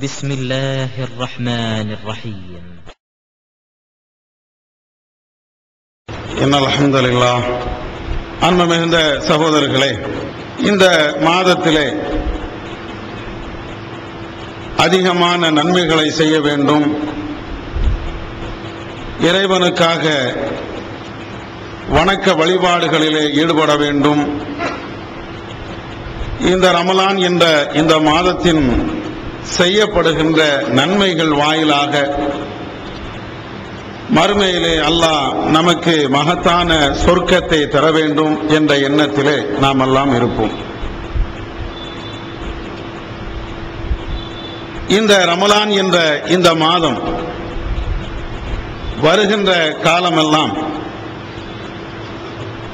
بسم الله الرحمن الرحيم இன்ன அல்ஹம்துலில்லாஹ் அன்பு மிகுந்த சகோதரர்களே இந்த மாதத்திலே அதிகமான நன்மைகளை செய்ய வேண்டும் இறைவனுக்காக வணக்க வழிபாடுகளிலே ஈடுபட வேண்டும் இந்த ரமலான் என்ற இந்த மாதத்தின் செய்யப்படுகின்ற நன்மைகள் வாயிலாக மறுமையிலே அல்லாஹ் நமக்கு மகத்தான சொர்க்கத்தை தர வேண்டும் என்ற எண்ணத்திலே நாம் எல்லாம் இருப்போம். இந்த ரமலான் என்ற இந்த மாதம் வருகின்ற காலமெல்லாம்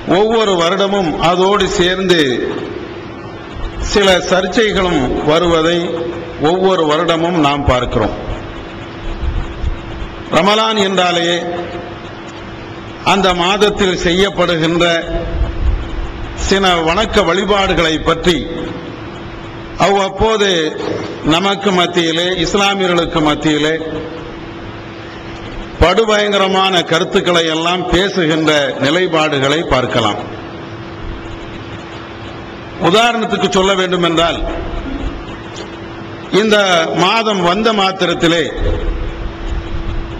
ஒவ்வொரு வருடமும் அதோடு சேர்ந்து சில சர்ச்சைகளும் வருவதை ஒவ்வொரு வருடமும் நாம் பார்க்கிறோம். ரமலான் என்றாலே அந்த மாதத்தில் செய்யப்படுகின்ற சில வணக்க வழிபாடுகளை பற்றி அவ்வப்போது நமக்கு மத்தியிலே இஸ்லாமியர்களுக்கு மத்தியிலே படுபயங்கரமான கருத்துக்களை எல்லாம் பேசுகின்ற நிலைப்பாடுகளை பார்க்கலாம். உதாரணத்துக்கு சொல்ல வேண்டும் என்றால் இந்த மாதம் வந்த மாத்திரத்திலே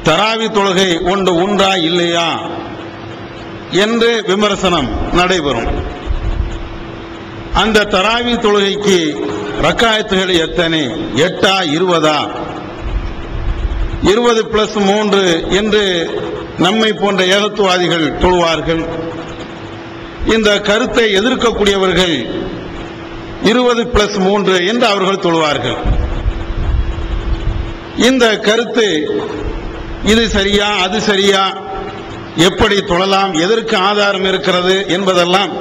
தராவி தொழுகை ஒன்று உண்டா இல்லையா என்று விமர்சனம் நடைபெறும். அந்த தராவி தொழுகைக்கு ரக்காயத்துகள் எத்தனை? எட்டா இருபதா? இருபது பிளஸ் மூன்று என்று நம்மை போன்ற ஏகத்துவாதிகள் தொழுவார்கள். இந்த கருத்தை எதிர்க்கக்கூடியவர்கள் இருபது பிளஸ் மூன்று என்று அவர்கள் தொழுவார்கள். இந்த கருத்து இது சரியா அது சரியா எப்படி தொழலாம் எதற்கு ஆதாரம் இருக்கிறது என்பதெல்லாம்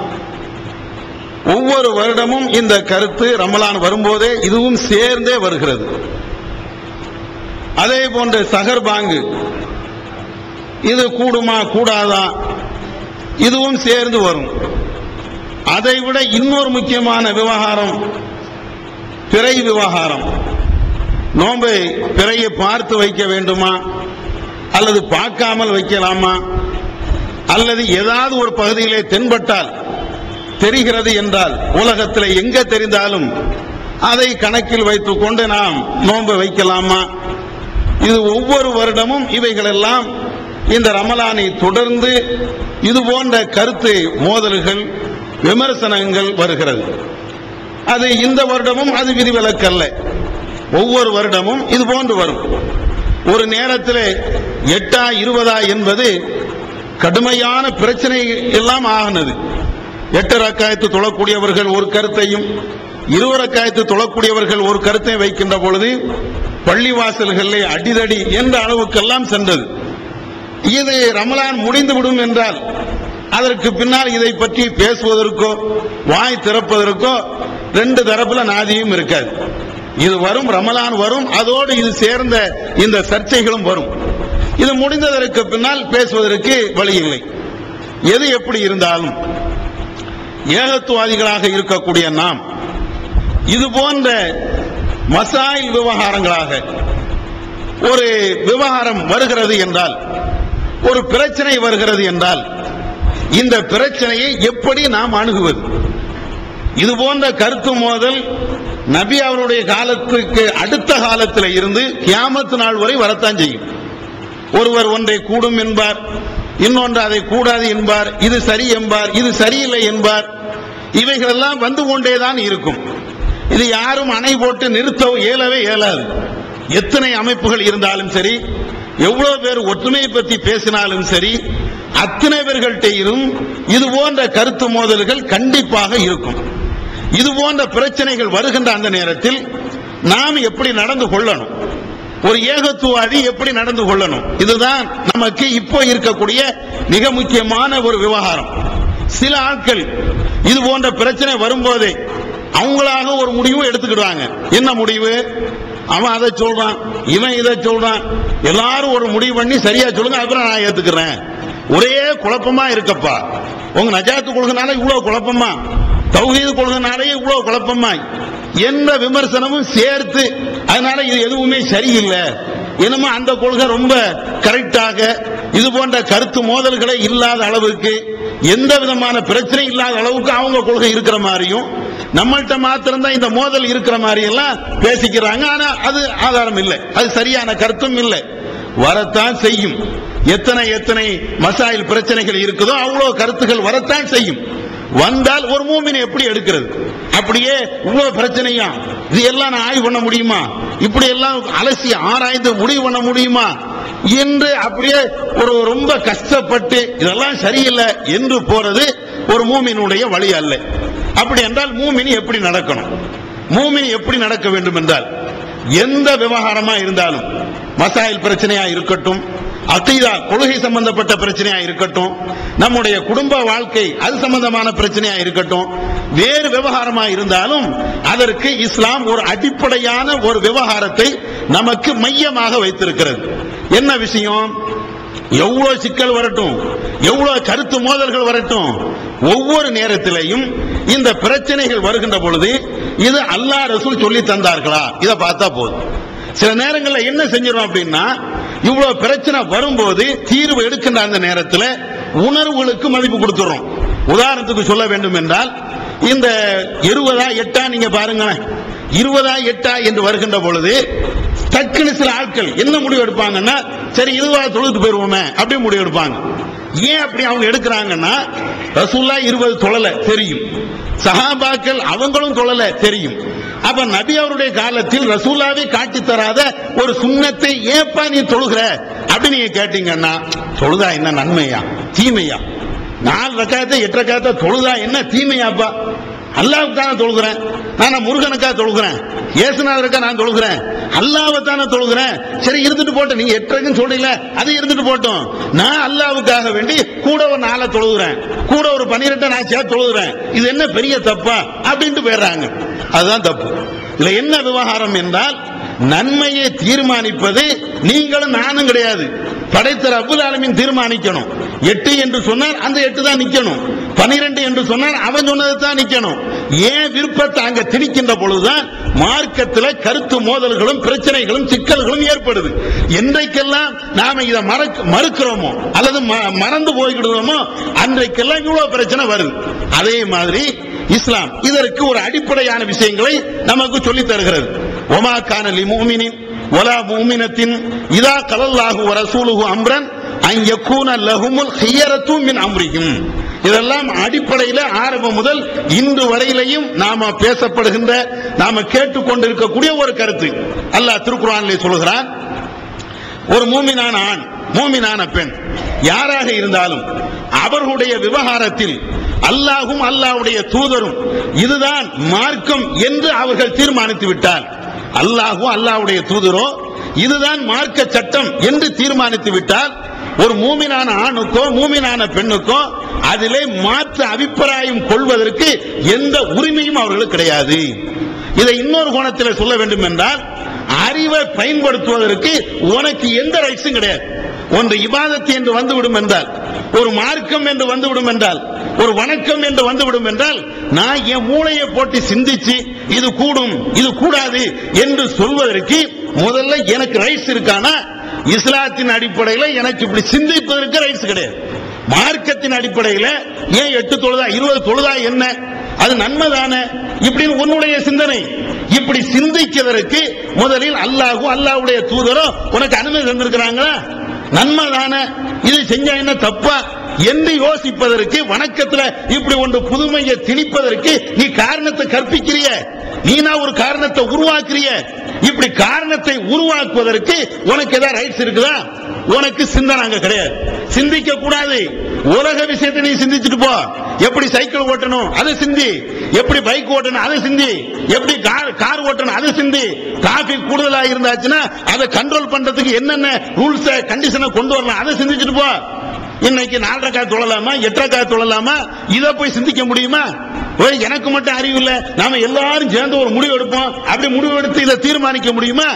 ஒவ்வொரு வருடமும் இந்த கருத்து ரமலான் வரும்போதே இதுவும் சேர்ந்தே வருகிறது. அதே போன்ற சகர் பாங்கு இது கூடுமா கூடாதா இதுவும் சேர்ந்து வரும். அதை விட இன்னொரு முக்கியமான விவகாரம் பிறை விவகாரம். நோன்பை பிறையை பார்த்து வைக்க வேண்டுமா? அல்லது பார்க்காமல் வைக்கலாமா? அல்லது ஏதாவது ஒரு பகுதியிலே தென்பட்டால் தெரிகிறது என்றால் உலகத்தில் எங்க தெரிந்தாலும் அதை கணக்கில் வைத்துக் கொண்டு நாம் நோன்பு வைக்கலாமா? இது ஒவ்வொரு வருடமும் இவைகளெல்லாம் இந்த ரமலானை தொடர்ந்து இது போன்ற கருத்து மோதல்கள் விமர்சனங்கள் வருகிறது. அது இந்த வருடமும் அது விதிவிலக்கல்ல. ஒவ்வொரு வருடமும் இது போன்று வரும். ஒரு நேரத்தில் எட்டா இருபதா என்பது கடுமையான பிரச்சனை எல்லாம் ஆகினது. எட்டு ரக்காயத்து தொழக்கூடியவர்கள் ஒரு கருத்தையும் இருவரக்காயத்து தொழக்கூடியவர்கள் ஒரு கருத்தை வைக்கின்ற பொழுது பள்ளிவாசல்களிலே அடிதடி என்ற அளவுக்கெல்லாம் சென்றது. இது ரமலான் முடிந்துவிடும் என்றால் அதற்கு பின்னால் இதை பற்றி பேசுவதற்கோ வாய் திறப்பதற்கோ ரெண்டு தரப்புல நாதியும் இருக்காது. இது வரும் ரமலான் வரும் அதோடு இது சேர்ந்த இந்த சர்ச்சைகளும் வரும். இது முடிந்ததற்கு பின்னால் பேசுவதற்கு வழி இல்லை எது எப்படி இருந்தாலும் ஏகத்துவாதிகளாக இருக்கக்கூடிய நாம் இது போன்ற மசாயில் விவகாரங்களாக ஒரு விவகாரம் வருகிறது என்றால் ஒரு பிரச்சனை வருகிறது என்றால் இந்த பிரச்சனையை எப்படி நாம் அணுகுவது? இது போன்ற கருத்து மோதல் நபி அவருடைய காலத்துக்கு அடுத்த காலத்தில் இருந்து கியாமத்து நாள் வரை வரத்தான் செய்யும். ஒருவர் ஒன்றை கூடும் என்பார் இன்னொன்று அதை கூடாது என்பார் இது சரி என்பார் இது சரியில்லை என்பார் இவைகளெல்லாம் வந்து கொண்டேதான் இருக்கும். இது யாரும் அணை போட்டு நிறுத்த இயலவே இயலாது. எத்தனை அமைப்புகள் இருந்தாலும் சரி எவ்வளவு பேர் ஒற்றுமையை பற்றி பேசினாலும் சரி அத்தனை பேர்கள்ட்டையும் இது போன்ற கருத்து மோதல்கள் கண்டிப்பாக இருக்கும். இது போன்ற பிரச்சனைகள் வருகின்ற அந்த நேரத்தில் நாம் எப்படி நடந்து கொள்ளணும்? ஒரு ஏகத்துவாதி எப்படி நடந்து கொள்ளணும்? இதுதான் நமக்கு இப்போ இருக்கக்கூடிய மிக முக்கியமான ஒரு விவகாரம். சில ஆட்கள் இது போன்ற பிரச்சனை வரும்போதே அவங்களாக ஒரு முடிவு எடுத்துக்கிடுவாங்க. என்ன முடிவு? அவன் அதை சொல்றான் இவன் இதை சொல்றான். எல்லாரும் ஒரு முடிவு பண்ணி சரியா சொல்லுங்க அப்புறம் நான் ஏத்துக்கிறேன். ஒரே குழப்பமா இருக்கப்பா. உங்க நஜாத்து கொள்கைனால இவ்வளவு குழப்பமா? தௌஹீது கொள்கைனாலே இவ்வளவு குழப்பமா? என்ற விமர்சனமும் சேர்த்து அதனால இது எதுவுமே சரியில்லை. என்னமோ அந்த கொள்கை ரொம்ப கரெக்டாக இது போன்ற கருத்து மோதல்களே இல்லாத அளவுக்கு எந்த விதமான பிரச்சனை இல்லாத அளவுக்கு அவங்க கொள்கை இருக்கிற மாதிரியும் நம்மள்ட்ட மாத்திரம் தான் இந்த மோதல் இருக்கிற மாதிரி எல்லாம் பேசிக்கிறாங்க. ஆனா அது ஆதாரம் இல்லை. அது சரியான கருத்தும் இல்லை. வரத்தான் செய்யும். எத்தனை எத்தனை மசாயில் பிரச்சனைகள் இருக்குதோ அவ்வளவு கருத்துகள் வரத்தான் செய்யும். வந்தால் ஒரு மூமினை எப்படி எடுக்கிறது? அப்படியே இவ்வளவு பிரச்சனையா? இது எல்லாம் நான் ஆய்வு பண்ண முடியுமா? இப்படி எல்லாம் அலசி ஆராய்ந்து முடிவு பண்ண முடியுமா? என்று அப்படியே ஒரு ரொம்ப கஷ்டப்பட்டு இதெல்லாம் சரியில்லை என்று போறது ஒரு மூமினுடைய வழி அல்ல. அப்படி என்றால் மூமினி எப்படி நடக்கணும்? மூமினி எப்படி நடக்க வேண்டும் என்றால் எந்த விவகாரமா இருந்தாலும் மசாயில் பிரச்சனையா இருக்கட்டும் அகைதா கொள்கை சம்பந்தப்பட்ட பிரச்சனையா இருக்கட்டும் நம்முடைய குடும்ப வாழ்க்கை அது சம்பந்தமான பிரச்சனையா இருக்கட்டும் வேறு விவகாரமா இருந்தாலும் அதற்கு இஸ்லாம் ஒரு அடிப்படையான ஒரு விவகாரத்தை நமக்கு மையமாக வைத்திருக்கிறது. என்ன விஷயம்? எவ்வளவு சிக்கல் வரட்டும் எவ்வளவு கருத்து மோதல்கள் வரட்டும் ஒவ்வொரு நேரத்திலையும் இந்த பிரச்சனைகள் வருகின்ற பொழுது இது அல்லாஹ் ரசூல் சொல்லி தந்தார்களா? இதை பார்த்தா போதும். சில நேரங்களில் என்ன செஞ்சிடும் அப்படின்னா இவ்வளவு பிரச்சனை வரும்போது தீர்வு எடுக்கின்ற அந்த நேரத்தில் உணர்வுகளுக்கு மதிப்பு கொடுத்துறோம். உதாரணத்துக்கு சொல்ல வேண்டும் என்றால் இந்த இருபதா எட்டா நீங்க பாருங்களேன். இருபதா எட்டா என்று வருகின்ற பொழுது டக்குன்னு சில ஆட்கள் என்ன முடிவு எடுப்பாங்கன்னா சரி இதுவா தொழுது போயிருவோமே அப்படி முடிவு எடுப்பாங்க. ஏன் அப்படி அவங்க எடுக்கிறாங்கன்னா ரசூல்லா இருபது தொழல தெரியும். சஹாபாக்கள் அவங்களும் தொழல தெரியும். அப்ப நபி அவருடைய காலத்தில் ரசூல்லாவை காட்டி தராத ஒரு சுண்ணத்தை ஏப்பா நீ தொழுகிற? அப்படி நீங்க கேட்டீங்கன்னா தொழுதா என்ன நன்மையா? தீமையா? நாலு ரக்காயத்தை எட்டு ரக்காயத்தை தொழுதா என்ன தீமையாப்பா? அல்லாவுக்கு தானே தொழுகிறேன். நான் முருகனுக்காக தொழுகிறேன். ஏசுநாதருக்கா நான் தொழுகிறேன். அல்லாவை தானே தொழுகிறேன். சரி இருந்துட்டு போட்டோம் நீங்க எட்டரைக்கும் சொல்றீங்கள அது இருந்துட்டு போட்டோம். நான் அல்லாவுக்காக வேண்டி கூட ஒரு நாளை தொழுகிறேன். கூட ஒரு பன்னிரெண்டை நான் சேர்த்து தொழுகிறேன். இது என்ன பெரிய தப்பா? அப்படின்ட்டு போயிடுறாங்க. அதுதான் தப்பு. இதுல என்ன விவகாரம் என்றால் நன்மையை தீர்மானிப்பது நீங்களும் நானும் கிடையாது. படைத்த அபுல் ஆலமின் தீர்மானிக்கணும். எட்டு என்று சொன்னால் அந்த எட்டு தான் நிக்கணும். பனிரெண்டு என்று சொன்னால் அவன் சொன்னது தான் நிக்கணும். ஏன் விருப்பத்தை அங்க திணிக்கின்ற பொழுதுதான் மார்க்கத்தில் கருத்து மோதல்களும் பிரச்சனைகளும் சிக்கல்களும் ஏற்படுது. என்றைக்கெல்லாம் நாம இதை மறக்க மறுக்கிறோமோ அல்லது ம- மறந்து போய்கிடுறோமோ அன்றைக்கெல்லாம் இவ்வளவு பிரச்சனை வருது. அதே மாதிரி இஸ்லாம் இதற்கு ஒரு அடிப்படையான விஷயங்களை நமக்கு சொல்லித் தருகிறது. ஒமா கானலி மூமினின் ஒலா மூமினத்தின் இதா கலல்லாஹு ரசூலுகு அம்ரன் அன் லஹுமுல் ஹியரத்து மின் அம்ரியும் இதெல்லாம் அடிப்படையில் ஆரம்பம் முதல் இன்று வரையிலையும் நாம பேசப்படுகின்ற நாம கேட்டுக்கொண்டிருக்கக்கூடிய ஒரு கருத்து. அல்லாஹ் திருக்குறானிலே சொல்கிறான் ஒரு மூமினான ஆண் மூமினான பெண். யாராக இருந்தாலும் அவர்களுடைய விவகாரத்தில் அல்லாஹும் அல்லாஹ்வுடைய தூதரும் இதுதான் மார்க்கம் என்று அவர்கள் தீர்மானித்து விட்டால் அல்லாஹும் அல்லாஹுடைய தூதரோ இதுதான் மார்க்க சட்டம் என்று தீர்மானித்து விட்டால் ஒரு மூமினான ஆணுக்கோ மூமினான பெண்ணுக்கோ அதிலே மாற்று அபிப்பிராயம் கொள்வதற்கு எந்த உரிமையும் அவர்களுக்கு கிடையாது. இதை இன்னொரு கோணத்தில் சொல்ல வேண்டும் என்றால் அறிவை பயன்படுத்துவதற்கு உனக்கு எந்த ரைட்ஸும் கிடையாது. ஒன்று இபாதத்து என்று வந்துவிடும் என்றால் ஒரு மார்க்கம் என்று வந்துவிடும் என்றால் ஒரு வணக்கம் என்று வந்துவிடும் என்றால் நான் என் மூளையை போட்டு சிந்திச்சு இது கூடும் இது கூடாது என்று சொல்வதற்கு முதல்ல எனக்கு ரைட்ஸ் இருக்கானா? இஸ்லாத்தின் அடிப்படையில் எனக்கு இப்படி சிந்திப்பதற்கு ரைட்ஸ் கிடையாது. மார்க்கத்தின் அடிப்படையில் ஏன் எட்டு தொழுதா இருபது தொழுதா என்ன? அது நன்மை தானே இப்படின்னு உன்னுடைய சிந்தனை. இப்படி சிந்திக்கிறதற்கு முதலில் அல்லாஹும் அல்லாஹ்வுடைய தூதரோ உனக்கு அனுமதி தந்திருக்கிறாங்களா? நன்மை தானே இது செஞ்சா என்ன தப்பா? என்று யோசிப்பதற்கு வணக்கத்துல இப்படி ஒன்று புதுமையை திணிப்பதற்கு நீ காரணத்தை கற்பிக்கிறிய. நீனா ஒரு காரணத்தை உருவாக்குறிய. இப்படி காரணத்தை உருவாக்குவதற்கு உனக்கு ஏதாவது ரைட்ஸ் இருக்குதா? உனக்கு சிந்தனை அங்க கிடையாது. சிந்திக்க கூடாது. உலக விஷயத்தை நீ சிந்திச்சுட்டு போ. எப்படி சைக்கிள் ஓட்டணும்? அதை சிந்தி. எப்படி பைக் ஓட்டணும்? அதை சிந்தி. எப்படி கார் கார் ஓட்டணும்? அதை சிந்தி. காஃபி கூடுதலா இருந்தாச்சுன்னா அதை கண்ட்ரோல் பண்றதுக்கு என்னென்ன ரூல்ஸ் கண்டிஷனை கொண்டு வரலாம்? அதை சிந்திச்சுட்டு போ. இன்னைக்கு நாலரை காய் தொழலாமா? எட்டரை காய் தொழலாமா? இதை போய் சிந்திக்க முடியுமா? எனக்கு மட்டும் அறிவு இல்ல. நாம எல்லாரும் சேர்ந்து ஒரு முடிவு எடுப்போம். அப்படி முடிவு எடுத்து இதை தீர்மானிக்க முடியுமா?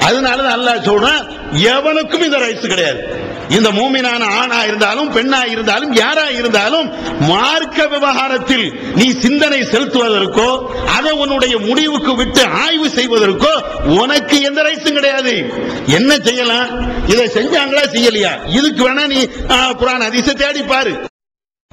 அதனால தான் அல்லாஹ் சொல்றான் எவனுக்கும் இந்த ரைட்ஸ் கிடையாது. இந்த மூமினான ஆணா இருந்தாலும் பெண்ணா இருந்தாலும் யாரா இருந்தாலும் மார்க்க விவகாரத்தில் நீ சிந்தனை செலுத்துவதற்கோ அதை உன்னுடைய முடிவுக்கு விட்டு ஆய்வு செய்வதற்கோ உனக்கு எந்த ரைட்ஸும் கிடையாது. என்ன செய்யலாம்? இதை செஞ்சாங்களா? செய்யலையா? இதுக்கு வேணா நீ புராண குரான் அதிச தேடி பாரு.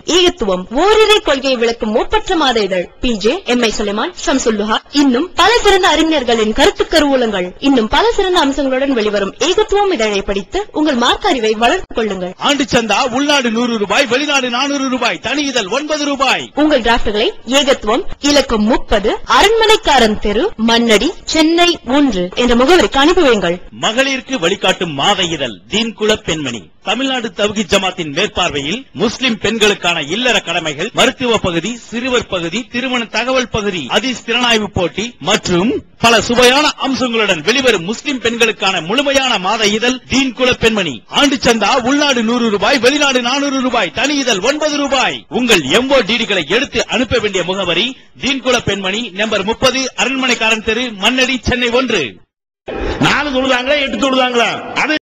ஈகத்துவம் ஓரிரை கொள்கையை விளக்கும் மூப்பற்ற மாத இதழ். P. J. M. I. Sulaiman Shamsulluha. இன்னும் பல சிறந்த அறிஞர்களின் கருத்து கருவூலங்கள். இன்னும் பல சிறந்த அம்சங்களுடன் வெளிவரும் ஏகத்துவம் இதழை படித்து உங்கள் மார்க்க அறிவை வளர்த்துக் கொள்ளுங்கள். ஆண்டு சந்தா உள்நாடு நூறு ரூபாய் வெளிநாடு நானூறு ரூபாய் தனி இதழ் ஒன்பது ரூபாய். உங்கள் டிராப்ட்களை ஏகத்துவம் இலக்கம் முப்பது அரண்மனைக்காரன் தெரு மண்ணடி சென்னை ஒன்று என்ற முகவரிக்கு அனுப்பி வையுங்கள் மகளிருக்கு வழிகாட்டும் மாத இதழ் தீன்குல பெண்மணி. தமிழ்நாடு தவ்கி ஜமாத்தின் மேற்பார்வையில் முஸ்லிம் பெண்களுக்கான இல்லற கடமைகள் மருத்துவ பகுதி சிறுவர் பகுதி திருமண தகவல் பகுதி அதிஸ் திறனாய்வு போட்டி மற்றும் பல சுவையான அம்சங்களுடன் வெளிவரும் முஸ்லிம் பெண்களுக்கான முழுமையான மாத இதழ் தீன் குல பெண்மணி. ஆண்டு சந்தா உள்நாடு நூறு ரூபாய் வெளிநாடு நானூறு ரூபாய் தனி இதழ் ஒன்பது ரூபாய். உங்கள் எம்போ டிடிகளை எடுத்து அனுப்ப வேண்டிய முகவரி தீன்குல பெண்மணி நம்பர் முப்பது அரண்மனைக்காரன் தெரு மன்னடி சென்னை ஒன்று. நாலு தொழுதாங்களா எட்டு தொழுதாங்களா? அது